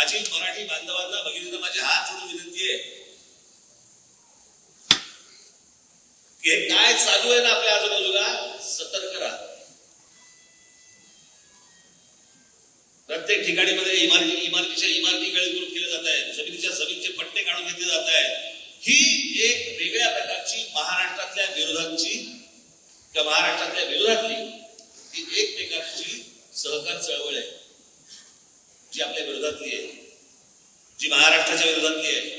माझी मराठी बांधवांना भगिनींना माझी हात जोडून विनंती आहे की हे काय चालू आहे ना आपल्या आजूबाजूला? सतर्क राहा. प्रत्येक ठिकाणी मध्ये इमारती इमारतीच्या इमारती गळीकरून केल्या जात आहेत. जमिनीच्या जमीनचे पट्टे काढून घेतले जात आहेत. ही एक वेगळ्या प्रकारची महाराष्ट्रातल्या विरोधांची किंवा महाराष्ट्रातल्या विरोधातली ही एक प्रकारची सहकार चळवळ आहे. जी आपल्या विरोधातली आहे. जी महाराष्ट्राच्या विरोधातली आहे.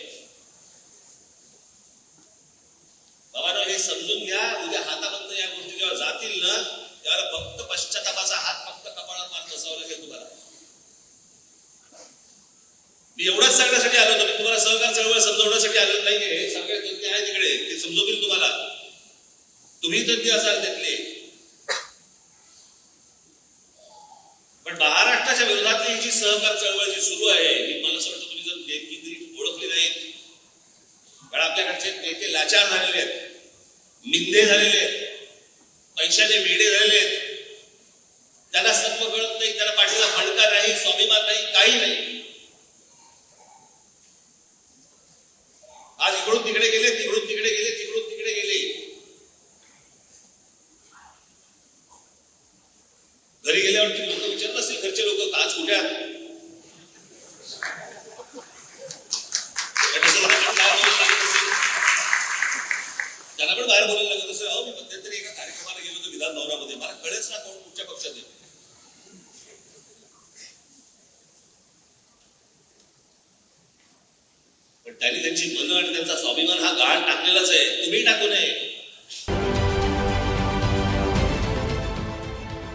बाबांनो हे समजून घ्या उद्या हातापर्यंत या गोष्टी जेव्हा जातील ना त्यावेळेला फक्त पश्चातापाचा हात फक्त कपाळात मार बसावं लागेल तुम्हाला. मी एवढंच सांगण्यासाठी आलो होतो मी तुम्हाला सहकार चळवळ समजवण्यासाठी आलो नाहीये हे सगळे तज्ञ आहे तिकडे ते समजवतील तुम्हाला. तुम्ही तज्ञ असाल त्यातले. पण महाराष्ट्र महाराष्ट्राच्या विरोधातली जी सहकार चळवळ जी सुरू आहे मला असं वाटतं तुम्ही जर नेमकी ओळखली नाहीत कारण आपल्याकडचे नेते लाचार झालेले आहेत निंदे झालेले आहेत पैशाने वेडे झालेले आहेत त्यांना सर्व कळत नाही त्याला पाठीला फडका नाही स्वाभिमान नाही काही नाही. आज इकडून तिकडे गेले तिकडून तिकडे गेले तिकडून तिकडे गेले घरी गेल्यावरती लोक विचारत असतील घरचे लोक काच कुठे पण त्यांना पण बाहेर बोलायला लागत असेल अहो मी मध्यंतरी एका कार्यक्रमाला गेलो होतो विधान भवनामध्ये. मला कळेच ना कोण कुठच्या पक्षात आहे. पण त्यांनी त्यांची मन आणि त्यांचा स्वाभिमान हा गाळ टाकलेलाच आहे. तुम्ही टाकू नये.